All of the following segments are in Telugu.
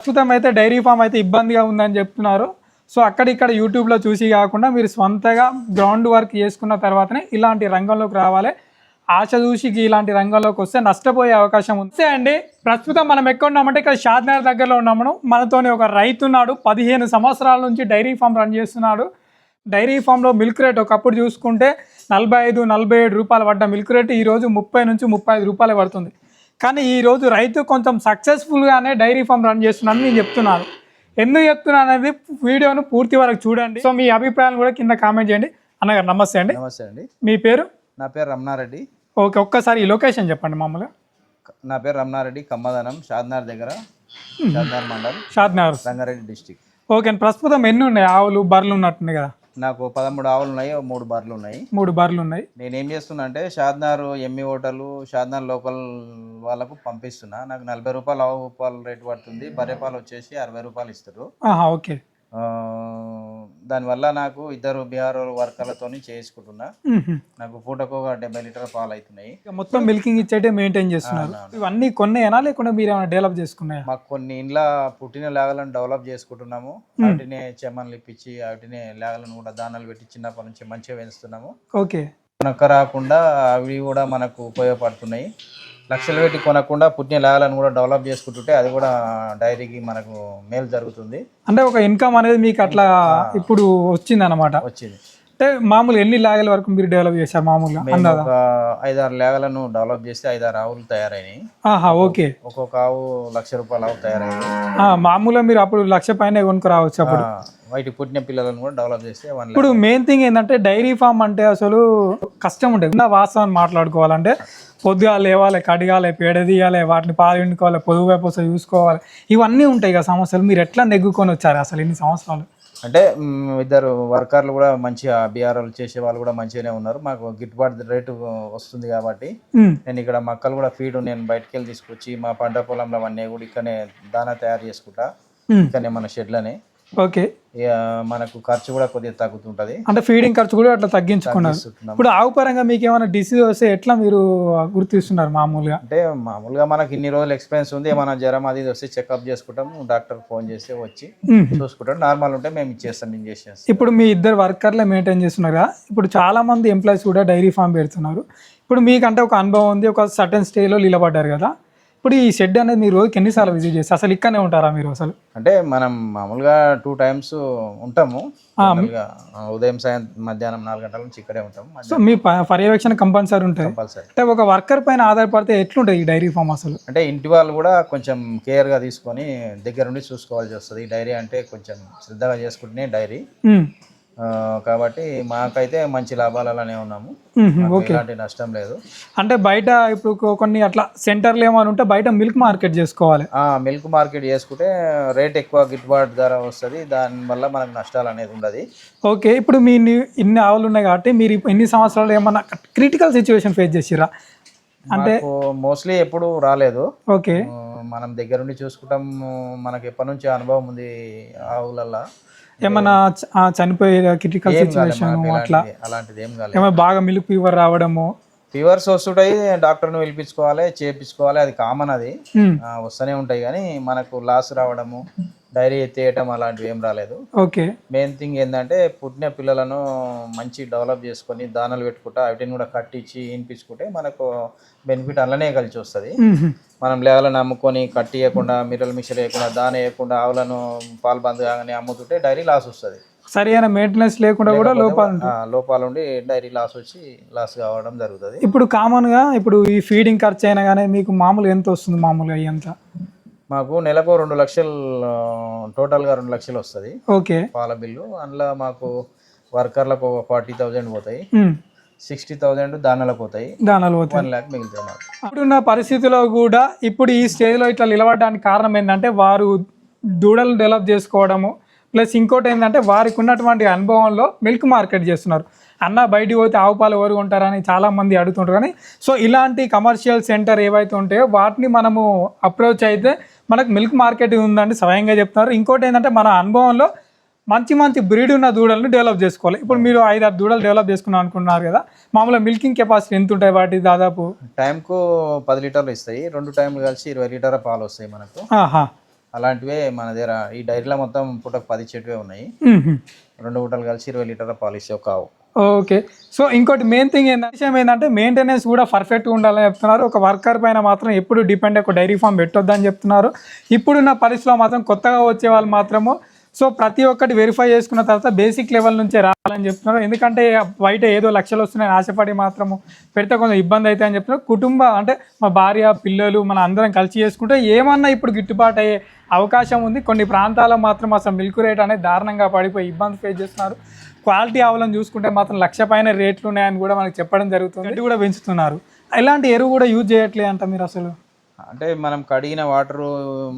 ప్రస్తుతం అయితే డైరీ ఫామ్ అయితే ఇబ్బందిగా ఉందని చెప్తున్నారు. సో అక్కడిక్కడ యూట్యూబ్లో చూసి కాకుండా మీరు స్వంతగా గ్రౌండ్ వర్క్ చేసుకున్న తర్వాతనే ఇలాంటి రంగంలోకి రావాలి. ఆశ చూసి ఇలాంటి రంగంలోకి వస్తే నష్టపోయే అవకాశం ఉంది. అండి ప్రస్తుతం మనం ఎక్కడ ఉన్నామంటే ఇక్కడ షాద్నగర్ దగ్గరలో ఉన్నాము. మనతోని ఒక రైతు ఉన్నాడు. పదిహేను సంవత్సరాల నుంచి డైరీ ఫామ్ రన్ చేస్తున్నాడు. డైరీ ఫామ్లో మిల్క్ రేట్ ఒకప్పుడు చూసుకుంటే నలభై ఐదు నలభై ఏడు రూపాయలు పడ్డ మిల్క్ రేట్ ఈరోజు ముప్పై నుంచి ముప్పై ఐదు రూపాయలు పడుతుంది. కానీ ఈరోజు రైతు కొంచెం సక్సెస్ఫుల్గానే డైరీ ఫామ్ రన్ చేస్తున్నాను నేను చెప్తున్నాను. ఎందుకు చెప్తున్నాను అనేది వీడియోను పూర్తి వరకు చూడండి. సో మీ అభిప్రాయాలు కూడా కింద కామెంట్ చేయండి. అన్నగారు నమస్తే అండి. నమస్తే అండి. మీ పేరు? నా పేరు రమణారెడ్డి. ఓకే ఒక్కసారి ఈ లొకేషన్ చెప్పండి మామూలుగా. నా పేరు రమణారెడ్డి కమ్మదనం షాద్నార్ దగ్గర. షాద్నార్ మండల్. షాద్నగర్ రంగారెడ్డి డిస్టిక్. ఓకే అండి ప్రస్తుతం ఎన్ని ఉన్నాయి? ఆవులు బర్రెలు ఉన్నట్టుంది కదా? నాకు పదమూడు ఆవులు ఉన్నాయి మూడు బర్రెలు ఉన్నాయి. మూడు బర్రెలు ఉన్నాయి. నేను ఏం చేస్తున్నా అంటే షాద్నార్ ఎమ్మి హోటల్ షాద్నార్ లోకల్ వాళ్ళకు పంపిస్తున్నా. నాకు నలభై రూపాయలు ఆవు పాలు రేటు పడుతుంది. బర్రె పాలు వచ్చేసి అరవై రూపాయలు ఇస్తారు. ఓకే. దానివల్ల నాకు ఇద్దరు బీహార్ వర్కర్లతో చేసుకుంటున్నా. నాకు పూటకు ఒక డెబ్బై లీటర్ పాలు అవుతున్నాయి మొత్తం మిల్కింగ్ ఇచ్చేటే మెయింటైన్ చేస్తున్నారు. ఇవన్నీ కొన్నాయనా లేకుండా మీరు ఏమైనా డెవలప్ చేసుకున్నాయా? మాకు కొన్ని ఇండ్ల పుట్టిన లేగలను డెవలప్ చేసుకుంటున్నాము. వాటినే చెమ్మన్లు ఇప్పించి వాటినే లేగలను కూడా దానాలు పెట్టి చిన్నప్పటి నుంచి మంచిగా పెంచుతున్నాము. ఓకే. కొనక్క రాకుండా అవి కూడా మనకు ఉపయోగపడుతున్నాయి. లక్షలు పెట్టి కొనకుండా పుట్టిన లేగలను కూడా డెవలప్ చేసుకుంటుంటే అది కూడా డైరీకి మనకు మేలు జరుగుతుంది. అంటే ఒక ఇన్కమ్ అనేది మీకు అట్లా ఇప్పుడు వచ్చింది అనమాట వచ్చింది. అంటే మామూలు ఎన్ని లాగల వరకు మీరు డెవలప్ చేశారు మామూలుగా? అందాదా? ఒక ఐదారు లేగలను డెవలప్ చేస్తే ఐదారు ఆవులు తయారైనాయి. ఆహా ఓకే. ఒక్కొక్క ఆవు లక్ష రూపాయల ఆవు తయారైంది. ఆ, మామూలుగా మీరు అప్పుడు లక్ష పైన కొనుక్కు రావచ్చు అప్పుడు వాటి పుట్టిన పిల్లలను కూడా డెవలప్ చేస్తే ఇప్పుడు మెయిన్ థింగ్ ఏంటంటే డైరీ ఫామ్ అంటే అసలు కష్టం ఉంటుంది. నా వాస్తవాన్ని మాట్లాడుకోవాలంటే పొద్దుగా లేవాలి కడిగాలి పేడ తీయాలి వాటిని పాలు పిండుకోవాలి పొదుగు వైపు చూసుకోవాలి. ఇవన్నీ ఉంటాయి కదా సమస్యలు. మీరు ఎట్లా నెగ్గుకొని వచ్చారు అసలు ఇన్ని సంవత్సరాలు? అంటే ఇద్దరు వర్కర్లు కూడా మంచిగా బీఆర్ఓలు చేసే వాళ్ళు కూడా మంచిగానే ఉన్నారు. మాకు గిట్టుబాటు రేటు వస్తుంది కాబట్టి నేను ఇక్కడ మొక్కలు కూడా ఫీడ్ నేను బయటకు వెళ్ళి తీసుకొచ్చి మా పంట పొలంలో అవన్నీ కూడా ఇక్కడనే దానా తయారు చేసుకుంటా. ఇక్కడనే మన షెడ్లనే. ఓకే. మనకు ఖర్చు కూడా కొద్దిగా తగ్గుతుంటది. అంటే ఫీడింగ్ ఖర్చు కూడా అట్లా తగ్గించుకున్నారు. ఇప్పుడు ఆవు పరంగా మీకు ఏమైనా డిసీజ్ వస్తే ఎట్లా మీరు గుర్తిస్తున్నారు మామూలుగా? అంటే మామూలుగా మనకి ఇన్ని రోజులు ఎక్స్పీరియన్స్ ఉంది. ఏమైనా జ్వరం అది వస్తే చెకప్ చేసుకుంటాము. డాక్టర్ ఫోన్ చేస్తే వచ్చి. చూసుకుంటాం నార్మల్ ఉంటే మేము ఇచ్చేస్తాం ఇంజెక్షన్స్ ఇప్పుడు మీ ఇద్దరు వర్కర్లే మెయింటైన్ చేస్తున్నారు ఇప్పుడు చాలా మంది ఎంప్లాయీస్ కూడా డైరీ ఫామ్ పెడుతున్నారు. ఇప్పుడు మీకంటే ఒక అనుభవం ఉంది. ఒక సర్టన్ స్టేజ్లో నిలబడ్డారు కదా? ఇప్పుడు ఈ షెడ్ అనేది మీరు రోజుకి ఎన్నిసార్లు విజిట్ చేస్తారు? అసలు ఇక్కడనే ఉంటారా మీరు అసలు? అంటే మనం మామూలుగా టూ టైమ్స్ ఉంటాము. మామూలుగా ఉదయం సాయంత్రం మధ్యాహ్నం నాలుగు గంటల నుంచి ఇక్కడే ఉంటాము. సో మీ పర్యవేక్షణ కంపల్సరీ ఉంటుంది కంపల్సరీ. అంటే ఒక వర్కర్ పైన ఆధారపడితే ఎట్లుంటుంది ఈ డైరీ ఫామ్ అసలు? అంటే ఇంటి వాళ్ళు కూడా కొంచెం కేర్గా తీసుకొని దగ్గరుండి చూసుకోవాల్సి వస్తుంది. ఈ డైరీ అంటే కొంచెం శ్రద్ధగా చేసుకుంటేనే డైరీ. కాబట్టి మాకైతే మంచి లాభాలలోనే ఉన్నాము. ఉమ్, మాకు ఓకే. ఎలాంటి నష్టం లేదు. అంటే బయట ఇప్పుడు కొన్ని అట్లా సెంటర్లు ఏమైనా ఉంటే బయట మిల్క్ మార్కెట్ చేసుకోవాలి. ఆ మిల్క్ మార్కెట్ చేసుకుంటే రేట్ ఎక్కువ గిట్టుబాటు ధర వస్తుంది. దానివల్ల మనకు నష్టాలు అనేది ఉండదు. ఓకే ఇప్పుడు మీ ఇన్ని ఆవులు ఉన్నాయి కాబట్టి మీరు ఎన్ని సంవత్సరాలు ఏమన్నా క్రిటికల్ సిచ్యువేషన్ ఫేస్ చేసిరా అంటే మోస్ట్లీ ఎప్పుడు రాలేదు. ఓకే. మనం దగ్గరుండి చూసుకుంటాం మనకి ఎప్పటి నుంచి అనుభవం ఉంది ఆవులల్లా ఏమన్నా చనిపోయే క్రిటికల్ సిచ్యువేషన్ అట్లా? అలాంటిది ఏం కాలేదు. ఏమైనా బాగా మిల్క్ ఫీవర్ రావడము? ఫీవర్స్ వస్తుంటాయి డాక్టర్ని పిలిపించుకోవాలి చేపించుకోవాలి అది కామన్ అది. వస్తూనే ఉంటాయి కానీ మనకు లాస్ రావడము డైరీ ఎత్తేయటం అలాంటివి ఏం రాలేదు. ఓకే. మెయిన్ థింగ్ ఏంటంటే పుట్టిన పిల్లలను మంచి డెవలప్ చేసుకొని దానాలు పెట్టుకుంటా వాటిని కూడా కట్టించి వినిపించుకుంటే మనకు బెనిఫిట్ అలానే కలిసి వస్తుంది. మనం లేవలను అమ్ముకొని కట్టి వేయకుండా మిర్రలు మిక్చర్ వేయకుండా దాన వేయకుండా ఆవులను పాలు బంద్ కాగానే అమ్ముతుంటే డైరీ లాస్ వస్తుంది. సరైన మెయింటెనెన్స్ లేకుండా కూడా లోపాలు లోపాలు ఉండి డైరీ లాస్ వచ్చి లాస్ కావడం జరుగుతుంది. ఇప్పుడు కామన్గా ఇప్పుడు ఈ ఫీడింగ్ ఖర్చు అయినా కానీ మీకు మామూలుగా ఎంత వస్తుంది మామూలుగా ఎంత మాకు నెలకు రెండు లక్షలు టోటల్గా రెండు లక్షలు వస్తుంది. ఓకే. పాల బిల్లు. అందులో మాకు వర్కర్లకు ఒక ఫార్టీ థౌజండ్ పోతాయి. సిక్స్టీ థౌజండ్ దానాలకు పోతాయి. దానాలు వన్ ల్యాక్ మిగులుతాయి మాకు. ఇప్పుడున్న పరిస్థితిలో కూడా ఇప్పుడు ఈ స్టేజ్లో ఇట్లా నిలబడడానికి కారణం ఏంటంటే వారు దూడలు డెవలప్ చేసుకోవడము ప్లస్ ఇంకోటి ఏంటంటే వారికి ఉన్నటువంటి అనుభవంలో మిల్క్ మార్కెట్ చేస్తున్నారు. అన్న బయటికి పోతే ఆవు పాలు ఎవరు కొంటారని చాలా మంది అడుగుతుంటారు కానీ సో ఇలాంటి కమర్షియల్ సెంటర్ ఏవైతే ఉంటాయో వాటిని మనము అప్రోచ్ అయితే మనకు మిల్క్ మార్కెట్ ఉందని స్వయంగా చెప్తున్నారు. ఇంకోటి ఏంటంటే మన అనుభవంలో మంచి మంచి బ్రీడ్ ఉన్న దూడలను డెవలప్ చేసుకోవాలి. ఇప్పుడు మీరు ఐదు ఆరు దూడలు డెవలప్ చేసుకున్నాం అనుకున్నారు కదా మామూలుగా మిల్కింగ్ కెపాసిటీ ఎంత ఉంటాయి వాటి దాదాపు? టైంకు పది లీటర్లు ఇస్తాయి. రెండు టైంలు కలిసి ఇరవై లీటర్ల పాలు వస్తాయి మనకు. ఆహా. అలాంటివే మన దగ్గర ఈ డైరీలో మొత్తం పూటకు పది చెట్టువే ఉన్నాయి. రెండు పూటలు కలిసి ఇరవై లీటర్ల పాలిసీ ఒక ఆవు. ఓకే. సో ఇంకోటి మెయిన్ థింగ్ ఏంటంటే విషయం ఏంటంటే మెయింటెనెన్స్ కూడా పర్ఫెక్ట్గా ఉండాలని చెప్తున్నారు. ఒక వర్కర్ పైన మాత్రం ఎప్పుడు డిపెండ్ ఒక డైరీ ఫామ్ పెట్టొద్దని చెప్తున్నారు. ఇప్పుడున్న పరిస్థితిలో మాత్రం కొత్తగా వచ్చే వాళ్ళు మాత్రము సో ప్రతి ఒక్కటి వెరిఫై చేసుకున్న తర్వాత బేసిక్ లెవెల్ నుంచే రావాలని చెప్తున్నారు. ఎందుకంటే బయట ఏదో లక్షలు వస్తున్నాయని ఆశపడి మాత్రము పెడితే కొంచెం ఇబ్బంది అవుతాయి అని చెప్తున్నారు. కుటుంబ అంటే మా భార్య పిల్లలు మన అందరం కలిసి చేసుకుంటే ఏమన్నా ఇప్పుడు గిట్టుబాటు అయ్యే అవకాశం ఉంది. కొన్ని ప్రాంతాల్లో మాత్రం అసలు మిల్క్ రేట్ అనేది దారుణంగా పడిపోయి ఇబ్బంది ఫేస్ చేస్తున్నారు. క్వాలిటీ ఆవులను చూసుకుంటే మాత్రం లక్ష పైన రేట్లు ఉన్నాయని కూడా మనకి చెప్పడం జరుగుతుంది. కూడా పెంచుతున్నారు. ఇలాంటి ఎరువు కూడా యూజ్ చేయట్లే అంట మీరు అసలు. అంటే మనం కడిగిన వాటర్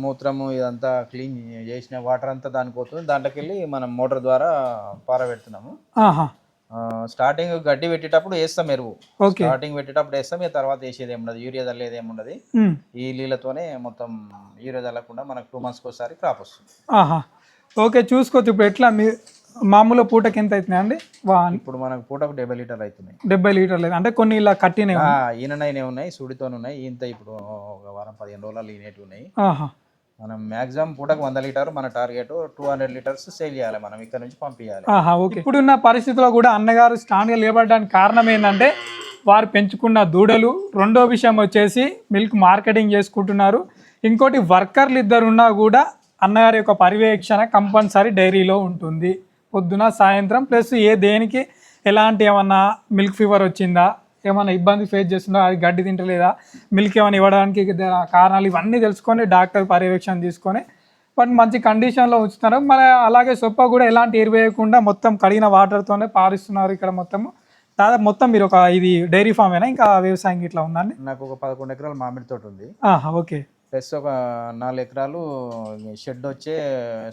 మూత్రము ఇదంతా క్లీన్ చేసిన వాటర్ అంతా దానికి పోతుంది. దాంట్లోకి వెళ్ళి మనం మోటార్ ద్వారా పారబెడుతున్నాము. స్టార్టింగ్ గడ్డి పెట్టేటప్పుడు వేస్తాం ఎరువు. ఓకే. స్టార్టింగ్ పెట్టేటప్పుడు వేస్తాం. తర్వాత వేసేది ఏముండదు. యూరియా చల్లేది ఏముండదు. ఈ నీళ్ళతోనే మొత్తం యూరియా చల్లకుండా మనకు టూ మంత్స్కి ఒకసారి క్రాప్ వస్తుంది. ఓకే చూసుకోవచ్చు ఇప్పుడు ఎట్లా మీ మామూలు పూటకి ఎంత అవుతున్నాయి అండి? వా ఇప్పుడు మనకు పూటకు డెబ్బై లీటర్లు అవుతున్నాయి డెబ్బై లీటర్లు అయితే. అంటే కొన్ని ఇలా కట్టినవి. ఆ, ఈయననైనా ఉన్నాయి సుడితో ఉన్నాయి. ఇంత ఇప్పుడు ఒక వారం పదిహేను రోజులు ఈనేటివి ఉన్నాయి. ఆహా. మనం మాక్సిమం పూటకు వంద లీటర్ మన target two hundred litres sale చేయాలి మనం ఇక్కడ నుంచి పంపించాలి ఇప్పుడున్న పరిస్థితిలో కూడా అన్నగారు స్టాండ్గా నిలబడడానికి కారణం ఏంటంటే వారు పెంచుకున్న దూడలు రెండో విషయం వచ్చేసి మిల్క్ మార్కెటింగ్ చేసుకుంటున్నారు. ఇంకోటి వర్కర్లు ఇద్దరు ఉన్నా కూడా అన్నగారి యొక్క పర్యవేక్షణ కంపల్సరీ డైరీలో ఉంటుంది. పొద్దున సాయంత్రం ప్లస్ ఏ దేనికి ఎలాంటి ఏమన్నా మిల్క్ ఫీవర్ వచ్చిందా ఏమైనా ఇబ్బంది ఫేస్ చేస్తుందా అది గడ్డి తింటలేదా మిల్క్ ఏమైనా ఇవ్వడానికి కారణాలు ఇవన్నీ తెలుసుకొని డాక్టర్ పర్యవేక్షణ తీసుకొని వాటిని మంచి కండిషన్లో ఉంచుతున్నారు. మరి అలాగే సొప్ప కూడా ఎలాంటి ఎరువు వేయకుండా మొత్తం కడిగిన వాటర్తోనే పారిస్తున్నారు ఇక్కడ మొత్తము. దాదాపు మొత్తం మీరు ఒక ఇది డైరీ ఫామ్ అయినా ఇంకా వ్యవసాయం ఇట్లా ఉందండి నాకు ఒక పదకొండు ఎకరాల మామిడి తోట ఉంది. ఓకే. ప్లస్ ఒక నాలుగు ఎకరాలు షెడ్ వచ్చే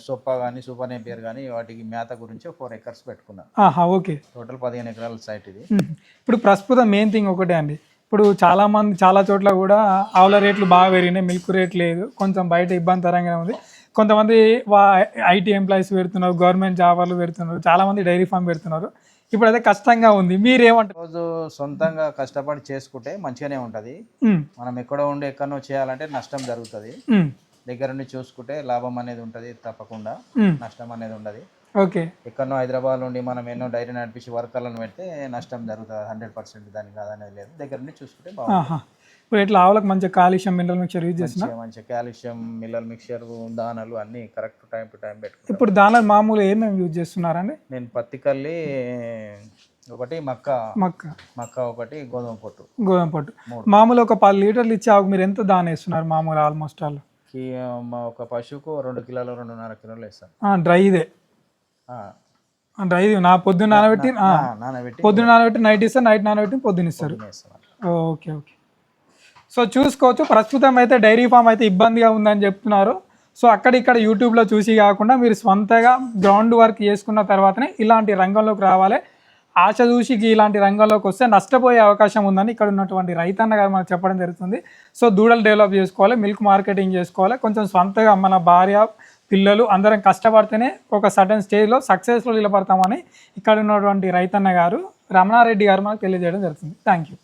సొప్ప కానీ సూపర్ నేపియర్ కానీ వాటికి మేత గురించి ఫోర్ ఎకర్స్ పెట్టుకున్నాను ఆహా ఓకే. టోటల్ పదిహేను ఎకరాల సైట్ ఇది. ఇప్పుడు ప్రస్తుతం మెయిన్ థింగ్ ఒకటే అండి. ఇప్పుడు చాలా మంది చాలా చోట్ల కూడా ఆవుల రేట్లు బాగా పెరిగినాయి మిల్క్ రేట్ లేదు కొంచెం బయట ఇబ్బందికరంగా ఉంది. కొంతమంది ఐటీ ఎంప్లాయీస్ పెడుతున్నారు గవర్నమెంట్ జాబ్ వాళ్ళు పెడుతున్నారు చాలా మంది డైరీ ఫామ్ పెడుతున్నారు. ఇప్పుడు అదే కష్టంగా ఉంది. మీరేమంటారు రోజు సొంతంగా కష్టపడి చేసుకుంటే మంచిగానే ఉంటుంది. మనం ఎక్కడో ఉండి ఎక్కడో చేయాలంటే నష్టం జరుగుతుంది. దగ్గర నుండి చూసుకుంటే లాభం అనేది ఉంటుంది తప్పకుండా. నష్టం అనేది ఉండదు. ఓకే. ఎక్కడో హైదరాబాద్ నుండి మనం ఎన్నో డైరీ నడిపించి వర్కర్లను పెడితే నష్టం జరుగుతుంది. హండ్రెడ్ పర్సెంట్ దానికి కాదనేది లేదు. దగ్గర నుండి చూసుకుంటే బాగుంటుంది. ఇప్పుడు ఇట్లా ఆవులకు మంచిగా కాలుష్యం మినరల్ మిక్చర్ యూజ్ చేసిన? మంచిగా కాల్షియం మిల్లర్ మిక్చర్ దానాలు అన్నీ కరెక్ట్ టైం టు టైం పెట్టుకుంటాం ఇప్పుడు దానిలో మామూలు ఏమేమి యూజ్ చేస్తున్నారండి? నేను పత్తి కల్లి ఒకటి మక్క. మక్క. మక్క ఒకటి గోధుమ పొట్టు. గోధుమ పట్టు. మామూలు ఒక పది లీటర్లు ఇచ్చే ఆవుకు మీరు ఎంత దాని వేస్తున్నారు మామూలు ఆల్మోస్ట్ ఆల్ ఒక పశువుకు రెండు కిలోలు రెండున్నర కిలోలు వేస్తాను డ్రై ఇదే. డ్రై నా పొద్దున్న నానబెట్టి నానబెట్టి పొద్దున్న నానబెట్టి నైట్ ఇస్తారు నైట్ నానబెట్టి పొద్దున్న ఇస్తారు. Okay okay. సో చూసుకోవచ్చు. ప్రస్తుతం అయితే డైరీ ఫామ్ అయితే ఇబ్బందిగా ఉందని చెప్తున్నారు. సో అక్కడిక్కడ యూట్యూబ్లో చూసి కాకుండా మీరు స్వంతగా గ్రౌండ్ వర్క్ చేసుకున్న తర్వాతనే ఇలాంటి రంగంలోకి రావాలి. ఆశ చూసి ఇలాంటి రంగంలోకి వస్తే నష్టపోయే అవకాశం ఉందని ఇక్కడ ఉన్నటువంటి రైతన్న గారు మనకు చెప్పడం జరుగుతుంది. సో దూడలు డెవలప్ చేసుకోవాలి మిల్క్ మార్కెటింగ్ చేసుకోవాలి. కొంచెం స్వంతగా మన భార్య పిల్లలు అందరం కష్టపడితేనే ఒక సడన్ స్టేజ్లో సక్సెస్లో నిలబడతామని ఇక్కడ ఉన్నటువంటి రైతన్న గారు రమణారెడ్డి గారు మనకు తెలియజేయడం జరుగుతుంది. Thank you.